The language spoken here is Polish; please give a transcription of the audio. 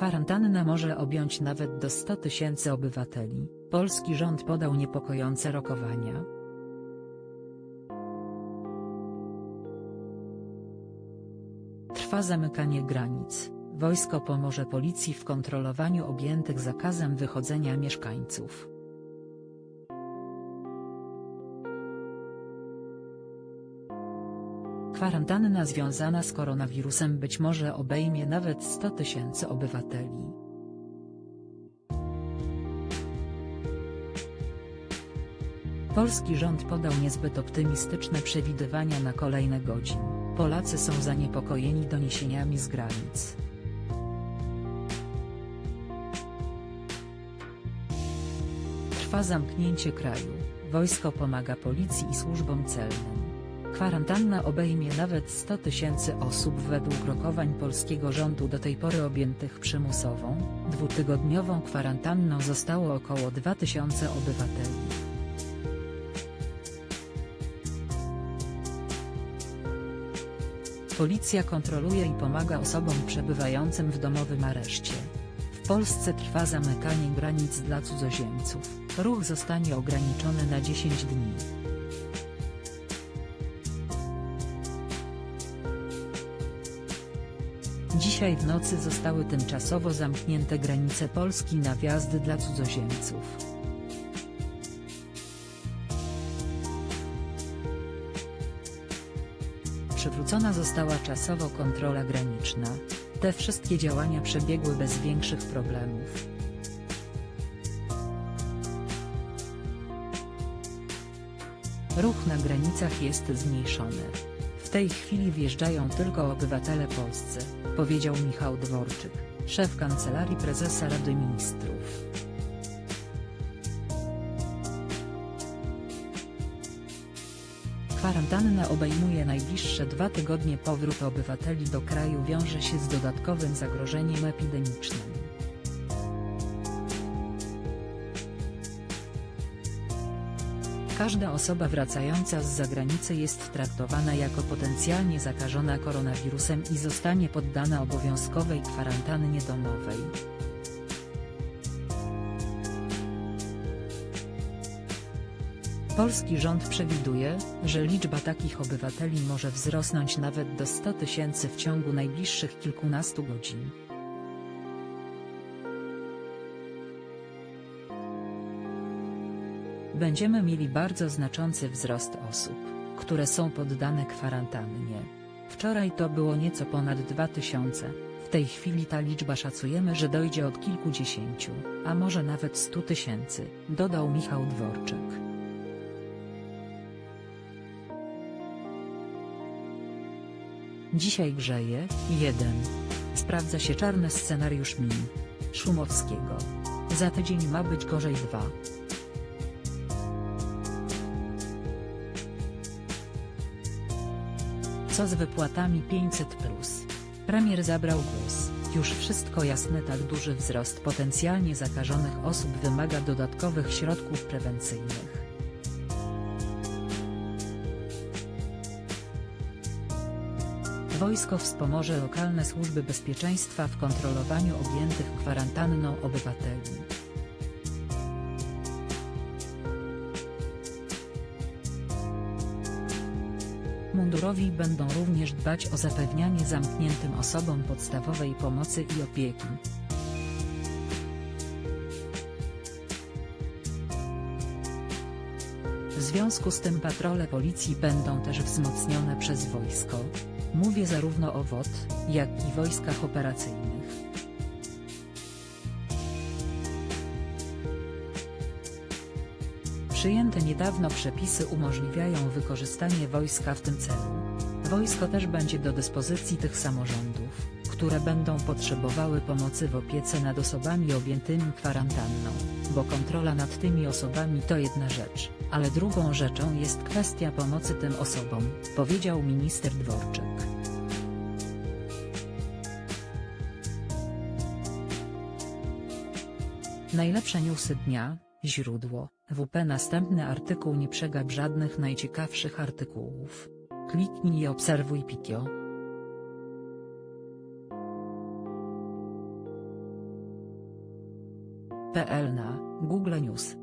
Kwarantanna może objąć nawet do 100 tysięcy obywateli. Polski rząd podał niepokojące rokowania. Trwa zamykanie granic. Wojsko pomoże policji w kontrolowaniu objętych zakazem wychodzenia mieszkańców. Kwarantanna związana z koronawirusem być może obejmie nawet 100 tysięcy obywateli. Polski rząd podał niezbyt optymistyczne przewidywania na kolejne godziny. Polacy są zaniepokojeni doniesieniami z granic. Trwa zamknięcie kraju. Wojsko pomaga policji i służbom celnym. Kwarantanna obejmie nawet 100 tysięcy osób według rokowań polskiego rządu do tej pory objętych przymusową, dwutygodniową kwarantanną zostało około 2000 obywateli. Policja kontroluje i pomaga osobom przebywającym w domowym areszcie. W Polsce trwa zamykanie granic dla cudzoziemców. Ruch zostanie ograniczony na 10 dni. Dzisiaj w nocy zostały tymczasowo zamknięte granice Polski na wjazdy dla cudzoziemców. Przywrócona została czasowo kontrola graniczna. Te wszystkie działania przebiegły bez większych problemów. Ruch na granicach jest zmniejszony. W tej chwili wjeżdżają tylko obywatele polscy, powiedział Michał Dworczyk, szef Kancelarii Prezesa Rady Ministrów. Kwarantanna obejmuje najbliższe dwa tygodnie. Powrót obywateli do kraju wiąże się z dodatkowym zagrożeniem epidemicznym. Każda osoba wracająca z zagranicy jest traktowana jako potencjalnie zakażona koronawirusem i zostanie poddana obowiązkowej kwarantannie domowej. Polski rząd przewiduje, że liczba takich obywateli może wzrosnąć nawet do 100 tysięcy w ciągu najbliższych kilkunastu godzin. Będziemy mieli bardzo znaczący wzrost osób, które są poddane kwarantannie. Wczoraj to było nieco ponad 2000, w tej chwili ta liczba szacujemy, że dojdzie od kilkudziesięciu, a może nawet 100 tysięcy, dodał Michał Dworczyk. Dzisiaj grzeje, 1. Sprawdza się czarny scenariusz min. Szumowskiego. Za tydzień ma być gorzej 2. Co z wypłatami 500+. Premier zabrał głos. Już wszystko jasne tak duży wzrost potencjalnie zakażonych osób wymaga dodatkowych środków prewencyjnych. Wojsko wspomoże lokalne służby bezpieczeństwa w kontrolowaniu objętych kwarantanną obywateli. Mundurowi będą również dbać o zapewnianie zamkniętym osobom podstawowej pomocy i opieki. W związku z tym patrole policji będą też wzmocnione przez wojsko. Mówię zarówno o WOT, jak i wojskach operacyjnych. Przyjęte niedawno przepisy umożliwiają wykorzystanie wojska w tym celu. Wojsko też będzie do dyspozycji tych samorządów, które będą potrzebowały pomocy w opiece nad osobami objętymi kwarantanną, bo kontrola nad tymi osobami to jedna rzecz, ale drugą rzeczą jest kwestia pomocy tym osobom, powiedział minister Dworczyk. Najlepsze newsy dnia, źródło, WP Następny artykuł Nie przegap żadnych najciekawszych artykułów. Kliknij i obserwuj Pikio. PL na Google News